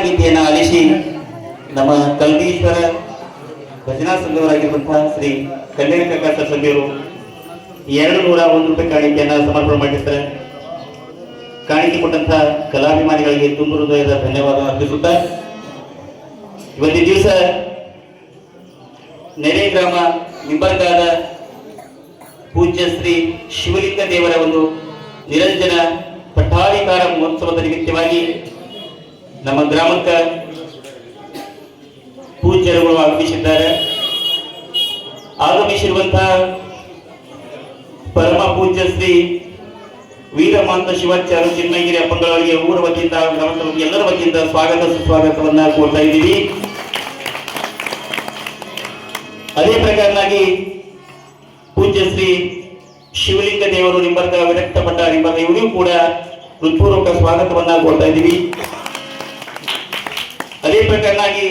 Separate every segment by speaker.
Speaker 1: ಗೀತೆಯನ್ನು ಆಲಿಸಿ ನಮ್ಮ ಕಲ್ಬೀಶ್ವರ ಭಜನಾ ಸಂಘವರಾಗಿರುವಂತಹ ಶ್ರೀ ಕಲ್ಯಾಣ ಪ್ರಕಾಶ ಸಂಘರು ಎರಡು ನೂರ ಒಂದು ರೂಪಾಯಿ ಕಾಣಿಕೆಯನ್ನ ಸಮರ್ಪಣೆ ಮಾಡಿರ್ತಾರೆ. ಕಾಣಿಕೆ ಕೊಟ್ಟಂತಹ ಕಲಾಭಿಮಾನಿಗಳಿಗೆ ತುಂಬ ಹೃದಯದ ಧನ್ಯವಾದ ಅರ್ಪಿಸುತ್ತಾ ಇವತ್ತಿನ ದಿವಸ ನೆರೆ ಗ್ರಾಮ ನಿಂಬರ್ಗಾದ ಪೂಜ್ಯ ಶ್ರೀ ಶಿವಲಿಂಗ ದೇವರ ಒಂದು ನಿರಂಜನ ಪಟ್ಟಾಧಿಕಾರ ಮಹೋತ್ಸವದ ನಿಮಿತ್ತವಾಗಿ ನಮ್ಮ ಗ್ರಾಮಕ್ಕೆ ಪೂಜ್ಯರುಗಳು ಆಗಮಿಸಿದ್ದಾರೆ. ಆಗಮಿಸಿರುವಂತಹ ಪರಮ ಪೂಜ್ಯ ಶ್ರೀ ವೀರಮಾಂತ ಶಿವಾಚಾರ್ಯ ಚಿನ್ನಗಿರಿ ಅಪ್ಪಂಗಳವರಿಗೆ ಊರ ವತಿಯಿಂದ ಎಲ್ಲರ ವತಿಯಿಂದ ಸ್ವಾಗತ ಸುಸ್ವಾಗತವನ್ನ ಕೋರ್ತಾ ಇದ್ದೀವಿ. ಅದೇ ಪ್ರಕಾರನಾಗಿ ಪೂಜ್ಯ ಶ್ರೀ ಶಿವಲಿಂಗ ದೇವರು ನಿಂಬರ್ಗ ವಿರಕ್ತ ಪಟ್ಟ ನಿಂಬರ್ಗ, ಇವರಿಗೂ ಕೂಡ ಹೃತ್ಪೂರ್ವಕ ಸ್ವಾಗತವನ್ನ ಕೊಡ್ತಾ ಇದ್ದೀವಿ. ಅದೇ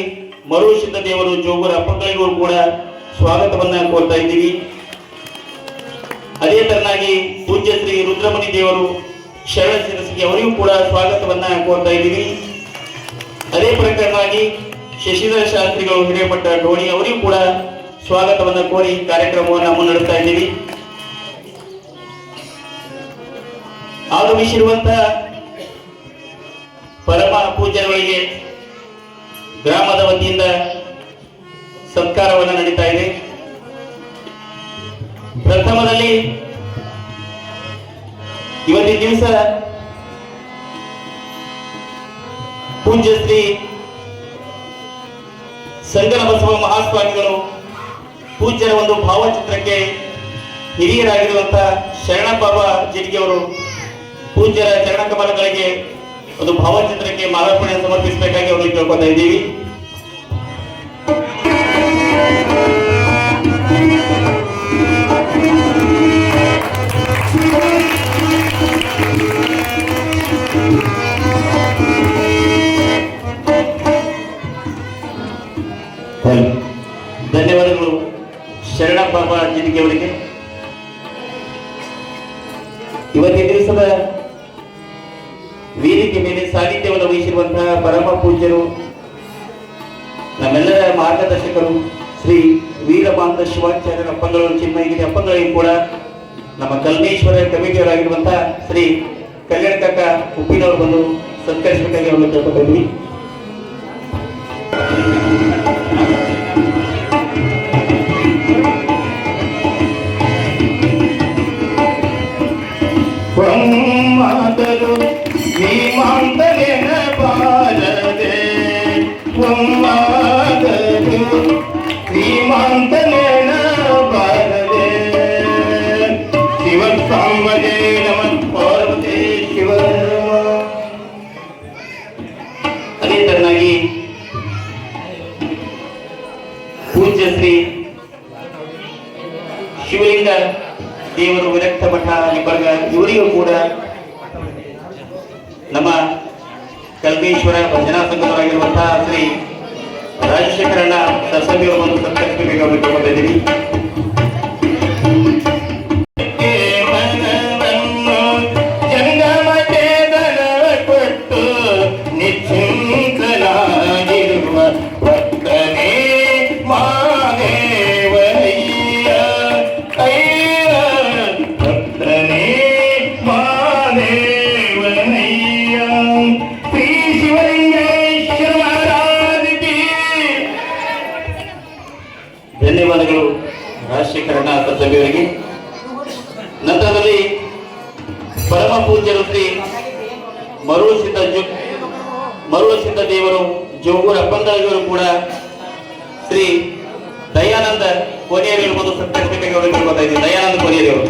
Speaker 1: ಮರು ದೇವರು ಜೋಗುರ ಅಪ್ಪಗಳಿಗೂ ಕೂಡ ಸ್ವಾಗತವನ್ನ ಕೋರ್ತಾ ಇದ್ದೀವಿ. ಅದೇ ತರನಾಗಿ ಪೂಜ್ಯ ಶ್ರೀ ರುದ್ರಮಣಿ ದೇವರು ಶರಣ ಶಿರಸಿಗೆ ಅವರಿಗೂ ಕೂಡ ಸ್ವಾಗತವನ್ನ ಕೋರ್ತಾ ಇದ್ದೀವಿ. ಅದೇ ಪ್ರಕಾರವಾಗಿ ಶಶಿಧರ ಶಾಸ್ತ್ರಿಗಳು ಹಿರಿಯಪಟ್ಟ ಡೋಣಿ ಅವರಿಗೂ ಕೂಡ ಸ್ವಾಗತವನ್ನ ಕೋರಿ ಕಾರ್ಯಕ್ರಮವನ್ನು ಮುನ್ನಡೆಸ್ತಾ ಇದ್ದೀವಿ. ಆಗಮಿಸಿರುವಂತಹ ಪರಮ ಪೂಜ್ಯರುಗಳಿಗೆ ಗ್ರಾಮದ ವತಿಯಿಂದ ಸತ್ಕಾರವನ್ನು ನಡೀತಾ ಇದೆ. ಪ್ರಥಮದಲ್ಲಿ ಇವತ್ತಿನ ದಿವಸ ಪೂಜ್ಯ ಶ್ರೀ ಸಂಗನ ಬಸವ ಮಹಾಸ್ವಾಮಿಗಳು ಪೂಜ್ಯರ ಒಂದು ಭಾವಚಿತ್ರಕ್ಕೆ ಹಿರಿಯರಾಗಿರುವಂತಹ ಶರಣಬಾಬಾ ಜಿಟ್ಗೆ ಅವರು ಪೂಜ್ಯರ ಚರಣ ಕಮಲಗಳಿಗೆ ಒಂದು ಭಾವಚಿತ್ರಕ್ಕೆ ಮಾಲಾರ್ಪಣೆ ಸಮರ್ಪಿಸಬೇಕಾಗಿ ಅವರಿಗೆ ಕೇಳ್ಕೊತಾ ಇದ್ದೀವಿ. ಧನ್ಯವಾದಗಳು ಶರಣ ಬಾಬಾ ಜಿನಿಗೆ ಅವರಿಗೆ ಇವತ್ತಿನ ದಿವಸದ ಮೇಲೆ ಸಾಹಿತ್ಯವನ್ನು ವಹಿಸಿರುವಂತಹ ಪರಮ ಪೂಜ್ಯರು, ನಮ್ಮೆಲ್ಲರ ಮಾರ್ಗದರ್ಶಕರು, ಶ್ರೀ ವೀರಬಾಂಧ ಶಿವಾಚಾರ್ಯರ ಅಪ್ಪಂಗಳವರು ಚಿನ್ಮಯಗಿರಿ ಅಪ್ಪಂಗಳಿಗೂ ಕೂಡ ನಮ್ಮ ಕಲ್ಮೇಶ್ವರ ಕಮಿಟಿಯವರಾಗಿರುವಂತಹ ಶ್ರೀ ಕಲ್ಯಾಣ ಕಾಕ ಉಪ್ಪಿನವರು ಬಂದು ಸತ್ಕರಿಸಬೇಕಾಗಿ ಅವರನ್ನು ಕೇಳ್ಕೊತಾ ಇದ್ವಿ ಅದೇ ತರನಾಗಿ ಪೂಜ್ಯ ಶಿವಲಿಂಗ ದೇವರು ವಿರಕ್ತ ಮಠ ನಿಬರ್ಗ ಇವರಿಗೂ ಕೂಡ ನಮ್ಮ ಕಲ್ಮೇಶ್ವರ ಭಜನಾ ಸಂಘದವರಾಗಿರುವಂತಹ ಶ್ರೀ ರಾಜಶೇಖರಣ್ಣ ಸತ್ಕರಿಸಬೇಕಾಗಿ ಕೇಳ್ಕೊತಿದ್ದೀವಿ
Speaker 2: ಮನವನ್ನು ಶ್ರೀ
Speaker 1: ಧನ್ಯವಾದಗಳು ರಾಜಶೇಖರಣ್ಣ ಸಭೆಯವರಿಗೆ. ನಂತರದಲ್ಲಿ ಪರಮ ಪೂಜ್ಯರು ಶ್ರೀ ಮರುಳು ಸಿದ್ಧ ಜು ಮರುಳು ಸಿದ್ಧ ದೇವರು ಜೋಗೂರ ಅಪ್ಪಂದವರು ಕೂಡ ಶ್ರೀ ದಯಾನಂದ ಕೋನೇರಿಯವರು ಬಂದು ಸತ್ಕರಿಸಬೇಕಾಗಿ ಅವರಿಗೆ ಕೇಳ್ಕೊತಾ ದಯಾನಂದ ಕೋನೇರಿಯವರು